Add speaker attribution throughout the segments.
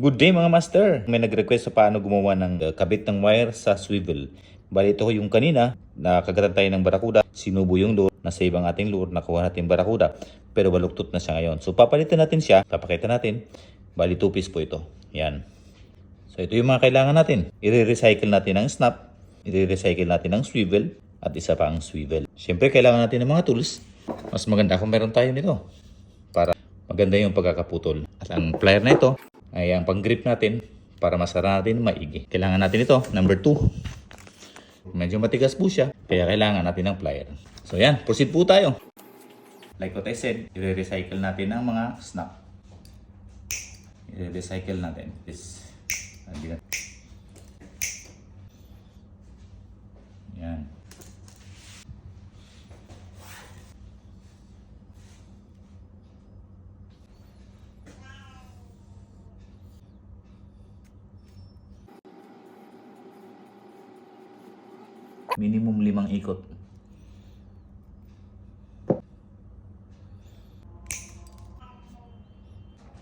Speaker 1: Good day mga master! May nag-request sa paano gumawa ng uh, kabit ng wire sa swivel. Bali ito yung kanina, nakagatan tayo ng barakuda, sinubo yung lure, nasave ang ating lure, nakuha natin barakuda, pero baluktot na siya ngayon. So papalitan natin siya, papakita natin, bali 2 piece po ito. Yan. So ito yung mga kailangan natin. I-recycle natin ang snap, i-recycle natin ang swivel, at isa pa ang swivel. Siyempre kailangan natin ng mga tools. Mas maganda kung meron tayo nito para maganda yung pagkakaputol. At ang plier na ito ay ang pang-grip natin para masara natin maigi. Kailangan natin ito, number 2. Medyo matigas po siya, kaya kailangan natin ng plier. So yan, proceed po tayo. Like what I said, i-recycle natin ang mga snap. I-recycle natin. This. Hindi na- Yan. Minimum limang ikot.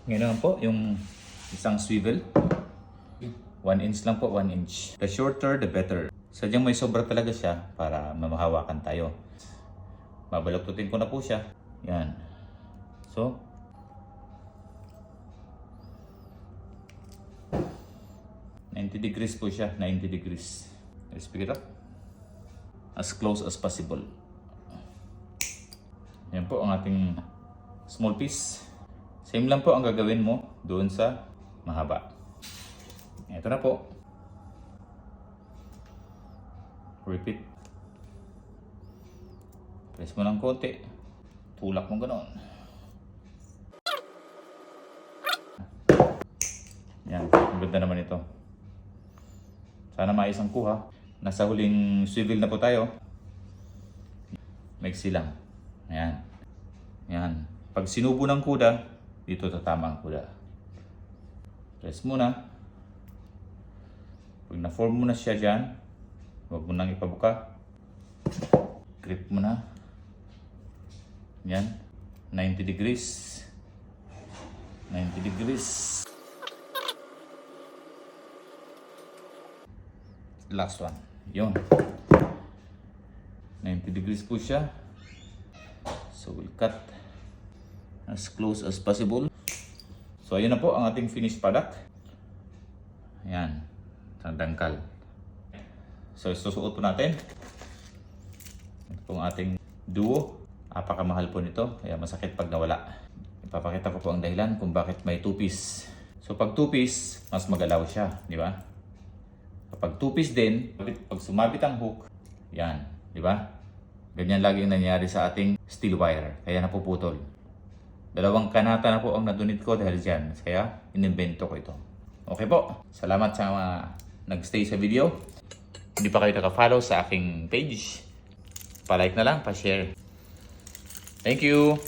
Speaker 1: Ngayon po, yung isang swivel. 1 inch lang po, 1 inch. The shorter, the better. Sadyang may sobra talaga siya para mamahawakan tayo. Babaluktutin ko na po siya. Yan. So, Ninety degrees po siya, 90 degrees. Let's pick it up. As close as possible. Yan po ang ating small piece. Same lang po ang gagawin mo doon sa mahaba. Ito na po. Repeat. Press mo ng konti. Tulak mo ganoon. Yan, ang ganda naman ito. Sana maisang kuha. Nasa huling swivel na po tayo. Maiksi lang. Ayan. Ayan. Pag sinubo ng kuda, dito tatama ang kuda. Press muna. Pag na-form mo na siya dyan, huwag mo nang ipabuka. Grip mo na. Yan. 90 degrees. 90 degrees. Last one. Yun. 90 degrees po siya. So we'll cut as close as possible. So ayun na po ang ating finished product. Ayan. Tandangkal. So susuot po natin. Ito pong ating duo. Apakamahal po nito. Kaya masakit pag nawala. Ipapakita ko po ang dahilan kung bakit may two-piece. So pag two-piece, mas magalaw siya. Di ba? Kapag two-piece din, pag sumabit ang hook, yan. Di ba? Ganyan lagi ang nangyari sa ating steel wire. Kaya napuputol. Dalawang kanata na po ang nadunit ko dahil dyan. Kaya inimbento ko ito. Okay po. Salamat sa mga nagstay sa video. Hindi pa kayo naka-follow sa aking page. Pa-like na lang, pa-share. Thank you!